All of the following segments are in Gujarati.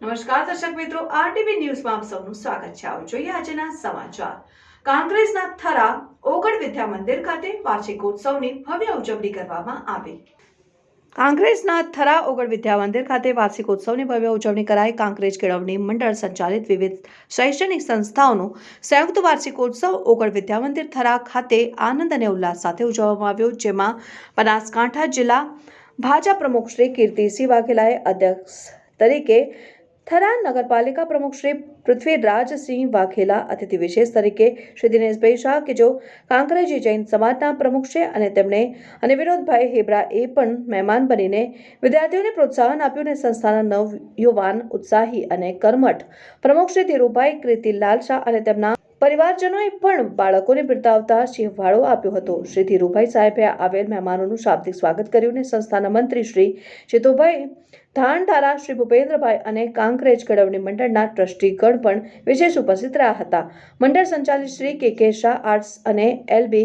નમસ્કાર દર્શક મિત્રો, આરટીવી ન્યૂઝમાં આપ સૌનું સ્વાગત છે. આવો જોઈએ આજના સમાચાર. કોંગ્રેસના થરા ઓગળ વિદ્યા મંદિર ખાતે વાર્ષિકોત્સવની ભવ્ય ઉજવણી કરવામાં આવી. કોંગ્રેસના થરા ઓગળ વિદ્યા મંદિર ખાતે વાર્ષિકોત્સવની ભવ્ય ઉજવણી કરાઈ. કાંકરેજ કેળવણી મંડળ સંચાલિત વિવિધ શૈક્ષણિક સંસ્થાઓનું સંયુક્ત વાર્ષિકોત્સવ ઓગળ વિદ્યા મંદિર થરા ખાતે આનંદ અને ઉલ્લાસ સાથે ઉજવવામાં આવ્યો, જેમાં બનાસકાંઠા જિલ્લા ભાજપ પ્રમુખ શ્રી કીર્તિસિંહ વાઘેલાએ અધ્યક્ષ તરીકે થરા નગરપાલિકા પ્રમુખ શ્રી પૃથ્વીરાજસિંહ વાઘેલા અતિથિ વિશેષ તરીકે શ્રી દિનેશભાઈ શાહ કે જો કાંકરેજી જૈન સમાજના પ્રમુખ છે અને તેમણે અને વિનોદભાઈ હેબરા એ પણ મહેમાન બનીને વિદ્યાર્થીઓને પ્રોત્સાહન આપ્યું અને સંસ્થાના નવયુવાન ઉત્સાહી અને કર્મઠ પ્રમુખ શ્રી ધીરુભાઈ કીર્તિલાલ શાહ અને તેમના પરિવારજનોએ પણ બાળકોને બિરદાવતા સિંહવાળો આપ્યો હતો. શ્રી ધીરુભાઈ સાહેબે આવેલ મહેમાનોનું શાબ્દિક સ્વાગત કર્યું અને સંસ્થાના મંત્રી શ્રી ચેતુભાઈ ધાનધારા શ્રી ભૂપેન્દ્રભાઈ અને કાંકરેજ કેળવણી મંડળના ટ્રસ્ટીગણ પણ વિશેષ ઉપસ્થિત રહ્યા હતા. મંડળ સંચાલિત Shri K K Shah arts અને એલબી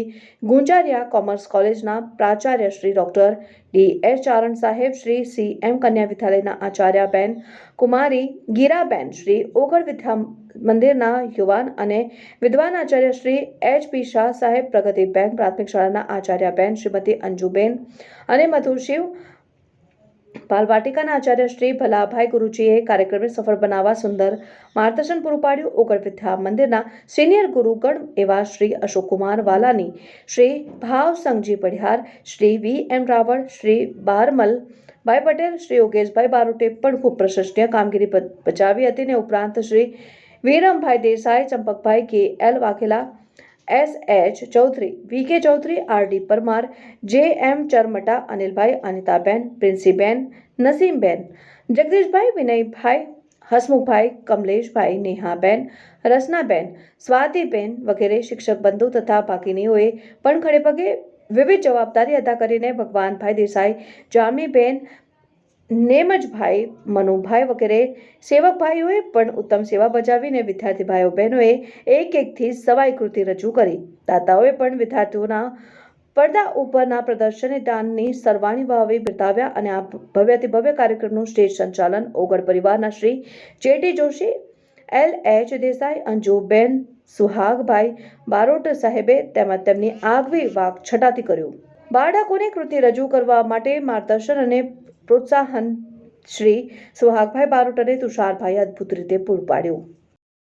ગુંજારિયા કોમર્સ કોલેજના પ્રાચાર્ય Shri doctor D S Charan saheb, Shri C એમ કન્યા વિદ્યાલયના આચાર્યાબેન કુમારી, ગીરાબેન, શ્રી ઓગળ વિદ્યા મંદિરના યુવાન અને વિદ્વાન આચાર્ય શ્રી એચ પી શાહ સાહેબ પ્રગતિ બેંક પ્રાથમિક શાળાના આચાર્યાબેન શ્રીમતી અંજુબેન અને મધુશિવ બાલવાટિકાના આચાર્ય શ્રી ભલાભાઈ ગુરુજીએ કાર્યક્રમને સફળ બનાવવા સુંદર માર્ગદર્શન પૂરું પાડ્યું. ઓગળ વિદ્યા મંદિરના સિનિયર ગુરુગણ એવા શ્રી અશોકકુમાર વાલાની, શ્રી ભાવસંગજી પઢિયાર, શ્રી વી એમ રાવળ, શ્રી બારમલ ભાઈ પટેલ, શ્રી યોગેશભાઈ બારોટે પણ ખૂબ પ્રશંસનીય કામગીરી બજાવી હતી ને ઉપરાંત Shri Virambhai Desai, Champakbhai K L Vaghela S H Chaudhary, V K Chaudhary, R D Parmar, જે એમ ચરમટા, અનિલભાઈ, અનિતાબેન, પ્રિન્સીબેન, નસીમબેન, જગદીશભાઈ, વિનયભાઈ, હસમુખભાઈ, કમલેશભાઈ, નેહાબેન, રસનાબેન, સ્વાતિબેન વગેરે શિક્ષક બંધુ તથા બાકીનીઓએ પણ ખડેપગે વિવિધ જવાબદારી અદા કરીને ભગવાનભાઈ દેસાઈ, જામીબેન નેમજભાઈ મનુભાઈ વગેરે સેવક ભાઈઓએ પણ ઉત્તમ સેવા બજાવીને વિદ્યાર્થી ભાઈઓ બહેનોએ એક એકથી સવાઈ કૃતિ રજૂ કરી. દાતાઓએ પણ વિદ્યાર્થીઓના પડદા ઉપરના પ્રદર્શને દાનની સર્વાણી ભાવે બિરદાવ્યા અને આ ભવ્યથી ભવ્ય કાર્યક્રમનું સ્ટેજ સંચાલન ઓગળ પરિવારના Shri JT Joshi, L H Desai, Anjuben Suhagbhai Barot સાહેબે તેમજ તેમની આગવી વાક છટાથી કર્યું. બાળકોને કૃતિ રજૂ કરવા માટે માર્ગદર્શન અને પ્રોત્સાહન શ્રી સુહાગભાઈ બારોટ અને તુષારભાઈ અદ્ભુત રીતે પૂરું પાડ્યું.